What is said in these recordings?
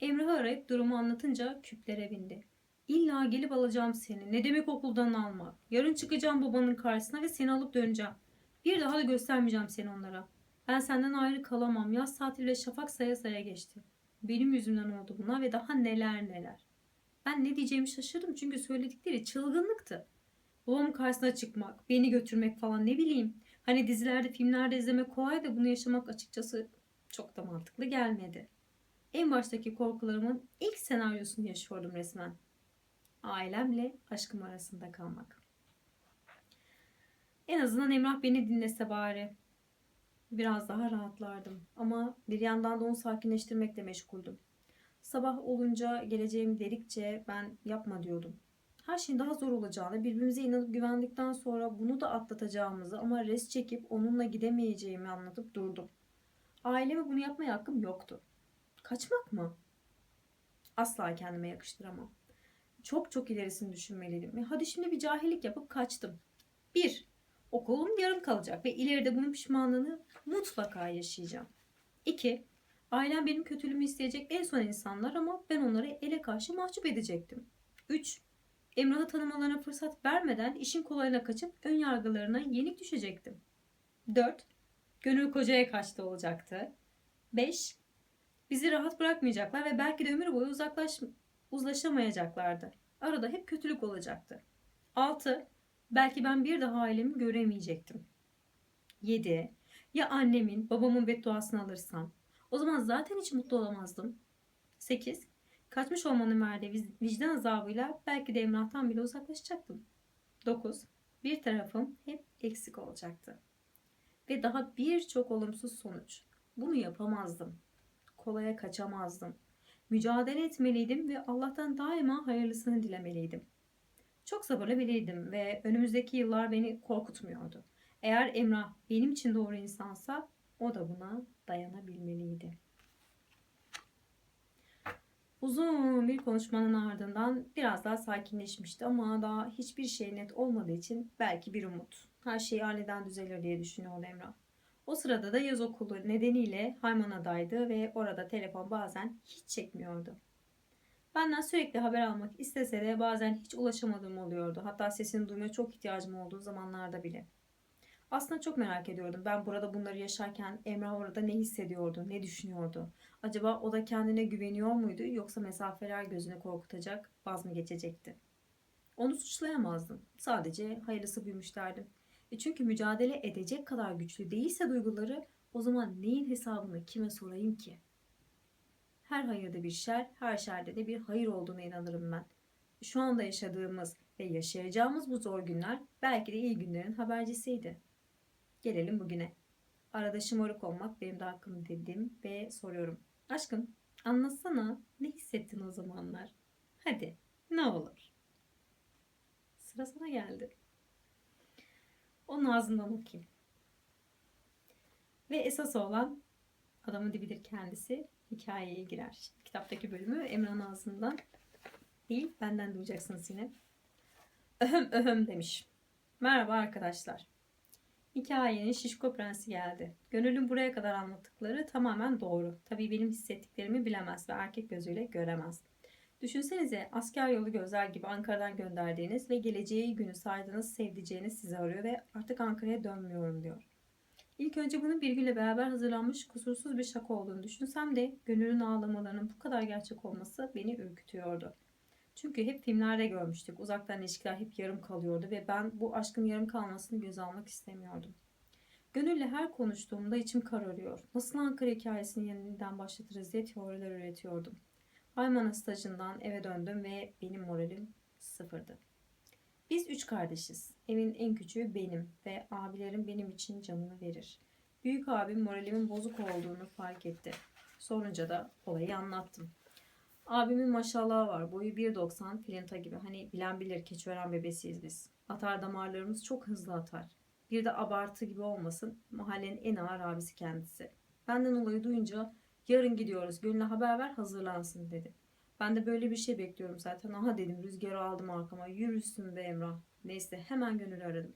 Emrah'ı arayıp durumu anlatınca küplere bindi. İlla gelip alacağım seni. Ne demek okuldan almak? Yarın çıkacağım babanın karşısına ve seni alıp döneceğim. Bir daha da göstermeyeceğim seni onlara. Ben senden ayrı kalamam. Yaz tatiliyle şafak saya saya geçti. Benim yüzümden oldu bunlar ve daha neler neler. Ben ne diyeceğimi şaşırdım çünkü söyledikleri çılgınlıktı. Babamın karşısına çıkmak, beni götürmek falan ne bileyim. Hani dizilerde, filmlerde izlemek kolay da bunu yaşamak açıkçası çok da mantıklı gelmedi. En baştaki korkularımın ilk senaryosunu yaşıyordum resmen. Ailemle aşkım arasında kalmak. En azından Emrah beni dinlese bari. Biraz daha rahatlardım. Ama bir yandan da onu sakinleştirmekle meşguldüm. Sabah olunca geleceğim dedikçe ben yapma diyordum. Her şeyin daha zor olacağını, birbirimize inanıp güvendikten sonra bunu da atlatacağımızı ama res çekip onunla gidemeyeceğimi anlatıp durdum. Aileme bunu yapmaya hakkım yoktu. Kaçmak mı? Asla kendime yakıştıramam. Çok çok ilerisini düşünmeliydim. Ve hadi şimdi bir cahillik yapıp kaçtım. Bir, okulum yarım kalacak ve ileride bunun pişmanlığını mutlaka yaşayacağım. İki, ailem benim kötülüğümü isteyecek en son insanlar ama ben onları ele karşı mahcup edecektim. Üç, Emrah'ı tanımalarına fırsat vermeden işin kolayına kaçıp ön yargılarına yenik düşecektim. 4. Gönül kocaya kaçtı olacaktı. 5. Bizi rahat bırakmayacaklar ve belki de ömür boyu uzaklaş, uzlaşamayacaklardı. Arada hep kötülük olacaktı. 6. Belki ben bir daha ailemi göremeyecektim. 7. Ya annemin, babamın bedduasını alırsam? O zaman zaten hiç mutlu olamazdım. 8. Kaçmış olmanın verdiği vicdan azabıyla belki de Emrah'tan bile uzaklaşacaktım. 9. Bir tarafım hep eksik olacaktı. Ve daha birçok olumsuz sonuç. Bunu yapamazdım. Kolaya kaçamazdım. Mücadele etmeliydim ve Allah'tan daima hayırlısını dilemeliydim. Çok sabırlı biriydim ve önümüzdeki yıllar beni korkutmuyordu. Eğer Emrah benim için doğru insansa o da buna dayanabilmeliydi. Uzun bir konuşmanın ardından biraz daha sakinleşmişti ama daha hiçbir şey net olmadığı için belki bir umut. Her şey aniden düzelir diye düşünüyordu Emrah. O sırada da yaz okulu nedeniyle Haymana'daydı ve orada telefon bazen hiç çekmiyordu. Benden sürekli haber almak istese de bazen hiç ulaşamadığım oluyordu. Hatta sesini duymaya çok ihtiyacım olduğu zamanlarda bile. Aslında çok merak ediyordum. Ben burada bunları yaşarken Emrah orada ne hissediyordu, ne düşünüyordu? Acaba o da kendine güveniyor muydu yoksa mesafeler gözüne korkutacak, vaz mı geçecekti? Onu suçlayamazdım. Sadece hayırlısı buymuş derdim. E çünkü mücadele edecek kadar güçlü değilse duyguları o zaman neyin hesabını kime sorayım ki? Her hayırda bir şer, her şerde de bir hayır olduğuna inanırım ben. Şu anda yaşadığımız ve yaşayacağımız bu zor günler belki de iyi günlerin habercisiydi. Gelelim bugüne. Arada şımarık olmak benim de hakkım dedim ve soruyorum. Aşkım anlatsana ne hissettin o zamanlar? Hadi ne olur. Sıra sana geldi. Onun ağzından okuyayım. Ve esas olan adamın dibidir kendisi hikayeye girer. Kitaptaki bölümü Emrah'ın ağzından değil benden duyacaksınız yine. Öhüm öhüm demiş. Merhaba arkadaşlar. Hikayenin Şişko Prensi geldi. Gönül'ün buraya kadar anlattıkları tamamen doğru. Tabii benim hissettiklerimi bilemez ve erkek gözüyle göremez. Düşünsenize asker yolu gözler gibi Ankara'dan gönderdiğiniz ve geleceği günü saydığınız sevdiceğiniz sizi arıyor ve artık Ankara'ya dönmüyorum diyor. İlk önce bunun Birgül'le beraber hazırlanmış kusursuz bir şaka olduğunu düşünsem de Gönül'ün ağlamalarının bu kadar gerçek olması beni ürkütüyordu. Çünkü hep filmlerde görmüştük. Uzaktan ilişkiler hep yarım kalıyordu ve ben bu aşkın yarım kalmasını göze almak istemiyordum. Gönül'le her konuştuğumda içim kararıyor. Nasıl Ankara hikayesini yeniden başlatırız diye teoriler üretiyordum. Haymana stajından eve döndüm ve benim moralim sıfırdı. Biz üç kardeşiz. Evin en küçüğü benim ve abilerim benim için canını verir. Büyük abim moralimin bozuk olduğunu fark etti. Sorunca da olayı anlattım. Abimin maşallahı var. Boyu 1.90 filinta gibi. Hani bilen bilir keçiören bebesiyiz biz. Atar damarlarımız çok hızlı atar. Bir de abartı gibi olmasın. Mahallenin en ağır abisi kendisi. Benden olayı duyunca yarın gidiyoruz. Gönlüne haber ver hazırlansın dedi. Ben de böyle bir şey bekliyorum zaten. Aha dedim rüzgarı aldım arkama. Yürüsün be Emrah. Neyse hemen Gönül'ü aradım.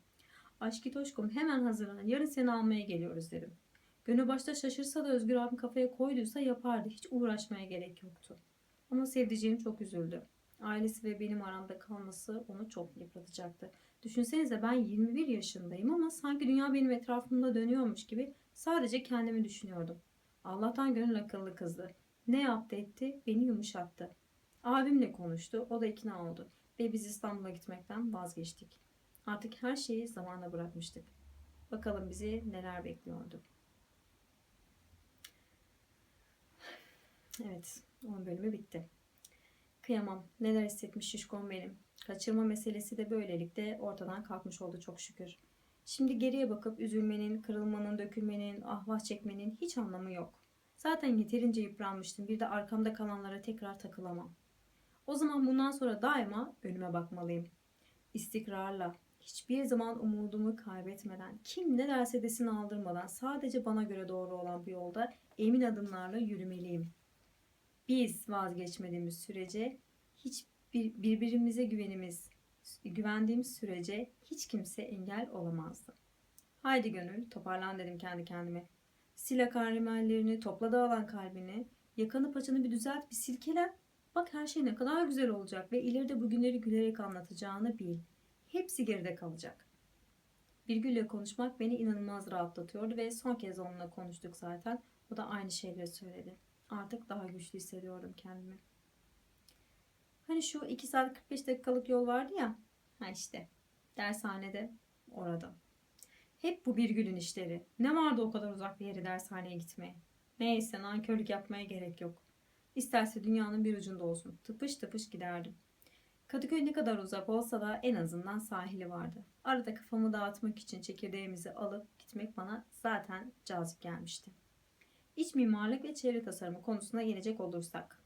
Aşkı Toşkum hemen hazırlan. Yarın seni almaya geliyoruz dedim. Gönül başta şaşırsa da Özgür abim kafaya koyduysa yapardı. Hiç uğraşmaya gerek yoktu. Ama sevdiceğim çok üzüldü. Ailesi ve benim aramda kalması onu çok yıpratacaktı. Düşünsenize ben 21 yaşındayım ama sanki dünya benim etrafımda dönüyormuş gibi sadece kendimi düşünüyordum. Allah'tan gönül akıllı kızdı. Ne yaptı etti beni yumuşattı. Abimle konuştu o da ikna oldu ve biz İstanbul'a gitmekten vazgeçtik. Artık her şeyi zamana bırakmıştık. Bakalım bizi neler bekliyordu. Evet, 10 bölümü bitti. Kıyamam. Neler hissetmiş şişkon benim. Kaçırma meselesi de böylelikle ortadan kalkmış oldu çok şükür. Şimdi geriye bakıp üzülmenin, kırılmanın, dökülmenin, ahvah çekmenin hiç anlamı yok. Zaten yeterince yıpranmıştım. Bir de arkamda kalanlara tekrar takılamam. O zaman bundan sonra daima önüme bakmalıyım. İstikrarla, hiçbir zaman umudumu kaybetmeden, kim ne derse desin aldırmadan sadece bana göre doğru olan bu yolda emin adımlarla yürümeliyim. Biz vazgeçmediğimiz sürece hiç bir, birbirimize güvenimiz, güvendiğimiz sürece hiç kimse engel olamazdı. Haydi gönül toparlan dedim kendi kendime. Sil akan rimellerini, topla dağılan kalbini, yakanı paçanı bir düzelt, bir silkelen. Bak her şey ne kadar güzel olacak ve ileride bu günleri gülerek anlatacağını bil. Hepsi geride kalacak. Birgül'le konuşmak beni inanılmaz rahatlatıyordu ve son kez onunla konuştuk zaten. O da aynı şeyleri söyledi. Artık daha güçlü hissediyordum kendimi. Hani şu 2 saat 45 dakikalık yol vardı ya. Ha işte. Dershanede orada. Hep bu bir günün işleri. Ne vardı o kadar uzak bir yere dershaneye gitmeye? Neyse nankörlük yapmaya gerek yok. İsterse dünyanın bir ucunda olsun. Tıpış tıpış giderdim. Kadıköy ne kadar uzak olsa da en azından sahili vardı. Arada kafamı dağıtmak için çekirdeğimizi alıp gitmek bana zaten cazip gelmişti. İç mimarlık ve çevre tasarımı konusuna gelecek olursak.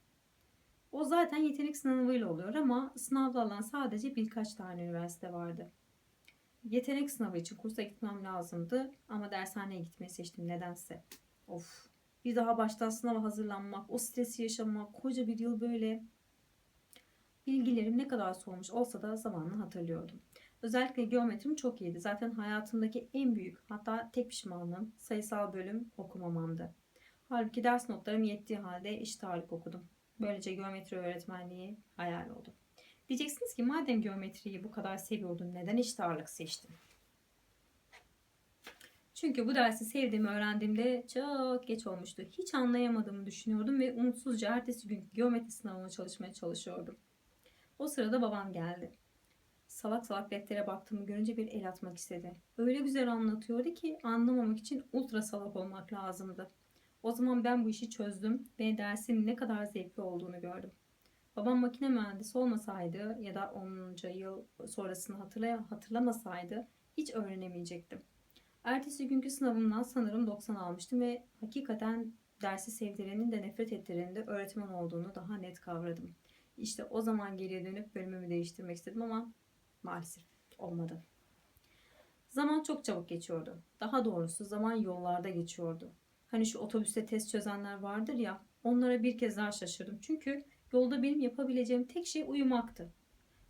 O zaten yetenek sınavıyla oluyor ama sınavda alan sadece birkaç tane üniversite vardı. Yetenek sınavı için kursa gitmem lazımdı ama dershaneye gitmeyi seçtim nedense. Of. Bir daha baştan sınava hazırlanmak, o stresi yaşamak, koca bir yıl böyle. Bilgilerim ne kadar soğumuş olsa da zamanını hatırlıyordum. Özellikle geometrim çok iyiydi. Zaten hayatımdaki en büyük hatta tek pişmanlığım sayısal bölüm okumamamdı. Halbuki ders notlarım yettiği halde eşit ağırlık okudum. Böylece geometri öğretmenliği hayal oldu. Diyeceksiniz ki madem geometriyi bu kadar seviyordun neden eşit ağırlık seçtin? Çünkü bu dersi sevdiğimi öğrendiğimde çok geç olmuştu. Hiç anlayamadığımı düşünüyordum ve umutsuzca ertesi gün geometri sınavına çalışmaya çalışıyordum. O sırada babam geldi. Salak salak deftere baktığımı görünce bir el atmak istedi. Öyle güzel anlatıyordu ki anlamamak için ultra salak olmak lazımdı. O zaman ben bu işi çözdüm ve dersin ne kadar zevkli olduğunu gördüm. Babam makine mühendisi olmasaydı ya da 10. yıl sonrasını hatırlay- hatırlamasaydı hiç öğrenemeyecektim. Ertesi günkü sınavımdan sanırım 90 almıştım ve hakikaten dersi sevdirenin de nefret ettirenin de öğretmen olduğunu daha net kavradım. İşte o zaman geriye dönüp bölümümü değiştirmek istedim ama maalesef olmadı. Zaman çok çabuk geçiyordu. Daha doğrusu zaman yollarda geçiyordu. Hani şu otobüste test çözenler vardır ya onlara bir kez daha şaşırdım. Çünkü yolda benim yapabileceğim tek şey uyumaktı.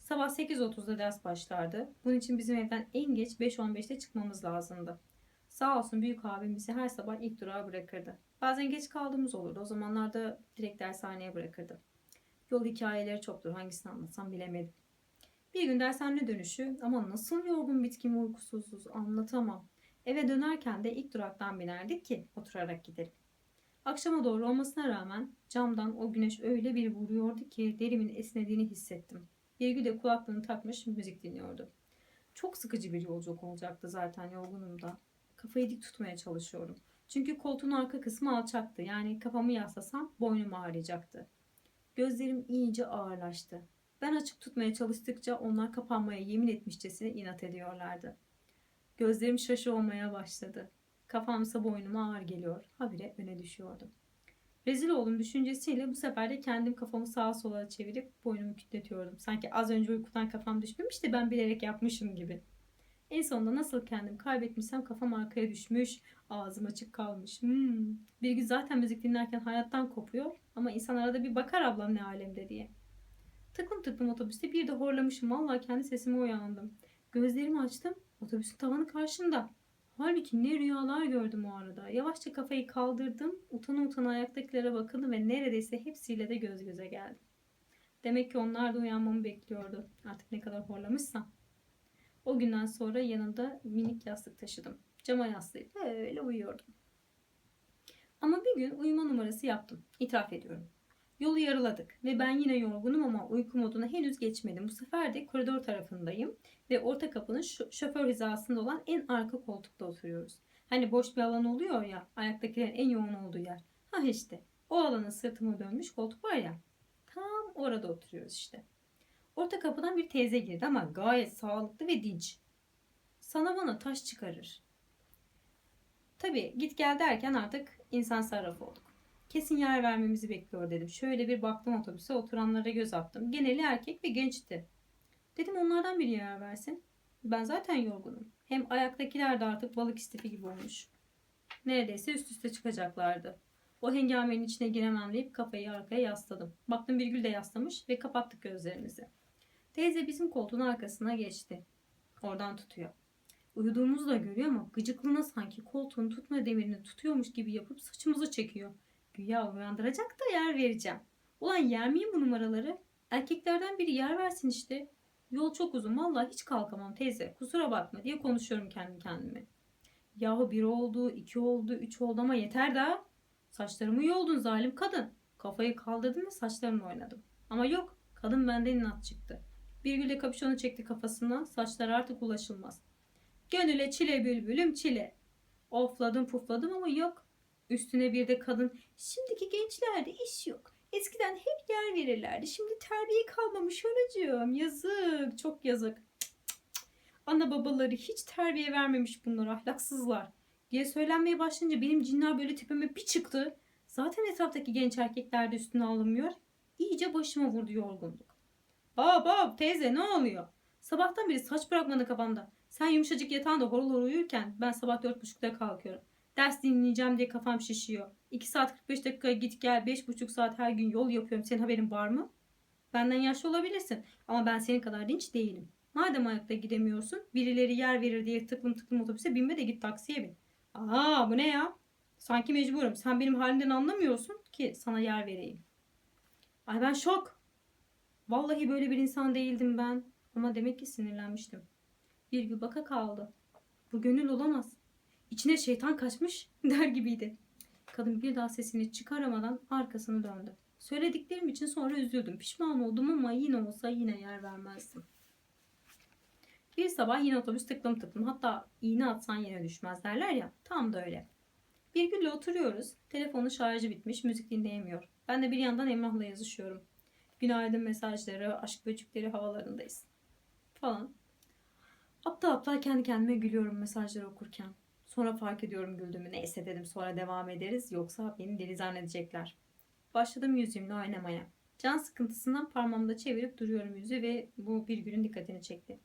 Sabah 8.30'da ders başlardı. Bunun için bizim evden en geç 5.15'te çıkmamız lazımdı. Sağ olsun büyük abim bizi her sabah ilk durağa bırakırdı. Bazen geç kaldığımız olurdu. O zamanlarda direkt dershaneye bırakırdı. Yol hikayeleri çoktur. Hangisini anlatsam bilemedim. Bir gün dershane dönüşü ama nasıl yorgun bitkin uykusuzuz anlatamam. Eve dönerken de ilk duraktan binerdik ki oturarak gidelim. Akşama doğru olmasına rağmen camdan o güneş öyle bir vuruyordu ki derimin esnediğini hissettim. Birgül de kulaklığını takmış müzik dinliyordu. Çok sıkıcı bir yolculuk olacaktı zaten yorgunum da. Kafayı dik tutmaya çalışıyorum. Çünkü koltuğun arka kısmı alçaktı. Yani kafamı yaslasam boynum ağrıyacaktı. Gözlerim iyice ağırlaştı. Ben açık tutmaya çalıştıkça onlar kapanmaya yemin etmişçesine inat ediyorlardı. Gözlerim şaşı olmaya başladı. Kafamsa boynuma ağır geliyor. Habire öne düşüyordum. Rezil oldum düşüncesiyle bu sefer de kendim kafamı sağa sola çevirip boynumu kütletiyordum. Sanki az önce uykudan kafam düşmemiş de ben bilerek yapmışım gibi. En sonunda nasıl kendim kaybetmişsem kafam arkaya düşmüş, ağzım açık kalmış. Hmm. Bir gün zaten müzik dinlerken hayattan kopuyor ama insan arada bir bakar ablam ne alemde diye. Tıklım tıklım otobüste bir de horlamışım. Vallahi kendi sesime uyandım. Gözlerimi açtım. Otobüsün tavanı karşımda. Halbuki ne rüyalar gördüm o arada. Yavaşça kafayı kaldırdım. Utana utana ayaktakilere bakıldım ve neredeyse hepsiyle de göz göze geldim. Demek ki onlar da uyanmamı bekliyordu. Artık ne kadar horlamışsam. O günden sonra yanımda minik yastık taşıdım. Cama yaslayıp öyle uyuyordum. Ama bir gün uyuma numarası yaptım. İtiraf ediyorum. Yolu yarıladık ve ben yine yorgunum ama uyku moduna henüz geçmedim. Bu sefer de koridor tarafındayım ve orta kapının şo- şoför hizasında olan en arka koltukta oturuyoruz. Hani boş bir alan oluyor ya, ayaktakilerin en yoğun olduğu yer. Ha işte, o alana sırtımı dönmüş koltuk var ya, tam orada oturuyoruz işte. Orta kapıdan bir teyze girdi ama gayet sağlıklı ve dinç. Sana bana taş çıkarır. Tabii git gel derken artık insan sarrafı olduk. Kesin yer vermemizi bekliyor dedim. Şöyle bir baktım otobüse oturanlara göz attım. Geneli erkek ve gençti. Dedim onlardan biri yer versin. Ben zaten yorgunum. Hem ayaktakiler de artık balık istifi gibi olmuş. Neredeyse üst üste çıkacaklardı. O hengamenin içine giremem deyip kafayı arkaya yasladım. Baktım Birgül de yaslamış ve kapattık gözlerimizi. Teyze bizim koltuğun arkasına geçti. Oradan tutuyor. Uyuduğumuzu da görüyor ama gıcıklığına sanki koltuğun tutma demirini tutuyormuş gibi yapıp saçımızı çekiyor. Güya uyandıracak da yer vereceğim. Ulan yer miyim bu numaraları? Erkeklerden biri yer versin işte. Yol çok uzun vallahi hiç kalkamam teyze. Kusura bakma diye konuşuyorum kendi kendime. Yahu bir oldu, iki oldu, üç oldu ama yeter daha. Saçlarımı yoldun zalim kadın. Kafayı kaldırdım ve saçlarımla oynadım. Ama yok kadın benden inat çıktı. Bir gülde kapüşonu çekti kafasından saçlar artık ulaşılmaz. Gönüle çile bülbülüm çile. Ofladım pufladım ama yok. Üstüne bir de kadın şimdiki gençlerde iş yok. Eskiden hep yer verirlerdi. Şimdi terbiye kalmamış anacığım. Yazık çok yazık. Ana babaları hiç terbiye vermemiş bunlar ahlaksızlar. Diye söylenmeye başlayınca benim cinler böyle tepeme bir çıktı. Zaten etraftaki genç erkekler de üstüne alınmıyor. İyice başıma vurdu yorgunluk. Bab bab teyze ne oluyor? Sabahtan beri saç bırakmadı kafamda. Sen yumuşacık yatağında horul horul uyurken ben sabah dört buçukta kalkıyorum. Ders dinleyeceğim diye kafam şişiyor. 2 saat 45 dakika git gel 5,5 saat her gün yol yapıyorum. Senin haberin var mı? Benden yaşlı olabilirsin ama ben senin kadar dinç değilim. Madem ayakta gidemiyorsun birileri yer verir diye tıklım tıklım otobüse binme de git taksiye bin. Aa bu ne ya? Sanki mecburum. Sen benim halimden anlamıyorsun ki sana yer vereyim. Ay ben şok. Vallahi böyle bir insan değildim ben. Ama demek ki sinirlenmiştim. Bir gün baka kaldı. Bu gönül olamaz. İçine şeytan kaçmış der gibiydi. Kadın bir daha sesini çıkaramadan arkasını döndü. Söylediklerim için sonra üzüldüm. Pişman oldum ama yine olsa yine yer vermezdim. Bir sabah yine otobüs tıklım tıklım. Hatta iğne atsan yere düşmez derler ya. Tam da öyle. Bir günle oturuyoruz. Telefonun şarjı bitmiş. Müzik dinleyemiyor. Ben de bir yandan Emrah'la yazışıyorum. Günaydın mesajları, aşk böcükleri havalarındayız. Falan. Aptal aptal kendi kendime gülüyorum mesajları okurken. Sonra fark ediyorum güldüğümü. Neyse dedim sonra devam ederiz. Yoksa beni deli zannedecekler. Başladım yüzümle oynamaya. Can sıkıntısından parmağımda çevirip duruyorum yüzü ve bu bir günün dikkatini çekti.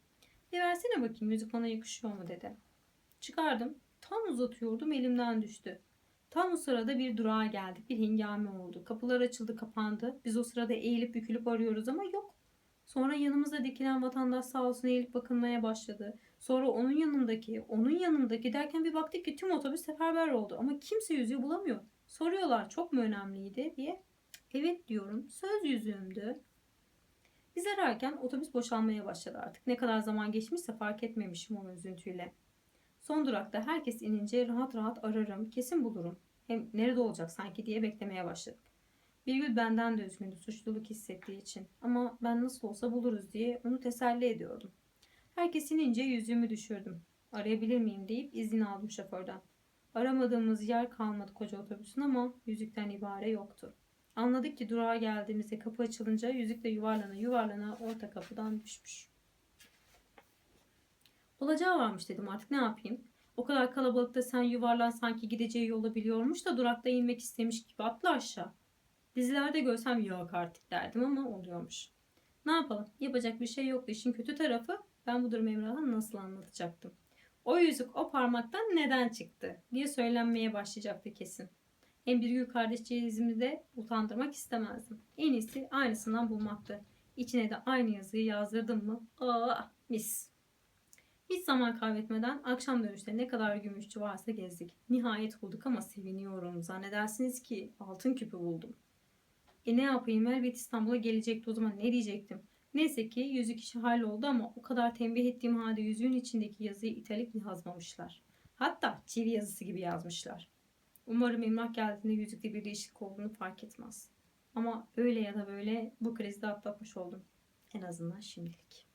Bir versene bakayım yüzük bana yakışıyor mu dedi. Çıkardım. Tam uzatıyordum elimden düştü. Tam o sırada bir durağa geldik. Bir hengame oldu. Kapılar açıldı kapandı. Biz o sırada eğilip bükülüp arıyoruz ama yok. Sonra yanımıza dikilen vatandaş sağ olsun eğilip bakınmaya başladı. Sonra onun yanındaki, onun yanındaki derken bir baktık ki tüm otobüs seferber oldu. Ama kimse yüzüğü bulamıyor. Soruyorlar çok mu önemliydi diye. Evet diyorum. Söz yüzüğümdü. Biz ararken otobüs boşalmaya başladı artık. Ne kadar zaman geçmişse fark etmemişim o üzüntüyle. Son durakta herkes inince rahat rahat ararım, kesin bulurum. Hem nerede olacak sanki diye beklemeye başladık. Birgül benden de üzgündü suçluluk hissettiği için. Ama ben nasıl olsa buluruz diye onu teselli ediyordum. Herkes inince yüzüğümü düşürdüm. Arayabilir miyim deyip izin aldım şoförden. Aramadığımız yer kalmadı koca otobüsün ama yüzükten ibare yoktu. Anladık ki durağa geldiğimizde kapı açılınca yüzük de yuvarlana yuvarlana orta kapıdan düşmüş. Olacağı varmış dedim artık ne yapayım. O kadar kalabalıkta sen yuvarlan sanki gideceği yolu biliyormuş da durakta inmek istemiş gibi atla aşağı. Dizilerde görsem yok artık derdim ama oluyormuş. Ne yapalım? Yapacak bir şey yoktu. İşin kötü tarafı ben bu durumu Emrah'a nasıl anlatacaktım. O yüzük o parmaktan neden çıktı diye söylenmeye başlayacaktı kesin. Hem bir gün kardeşciğizimi de utandırmak istemezdim. En iyisi aynısından bulmaktı. İçine de aynı yazıyı yazdırdım mı? Aa mis. Hiç zaman kaybetmeden akşam dönüşte ne kadar gümüşçü varsa gezdik. Nihayet bulduk ama seviniyorum. Zannedersiniz ki altın küpü buldum. E ne yapayım elbet İstanbul'a gelecekti o zaman ne diyecektim. Neyse ki yüzük işi halloldu ama o kadar tembih ettiğim halde yüzüğün içindeki yazıyı italik yazmamışlar. Hatta çivi yazısı gibi yazmışlar. Umarım emlak geldiğinde yüzükte bir değişiklik olduğunu fark etmez. Ama öyle ya da böyle bu krizi de atlatmış oldum. En azından şimdilik.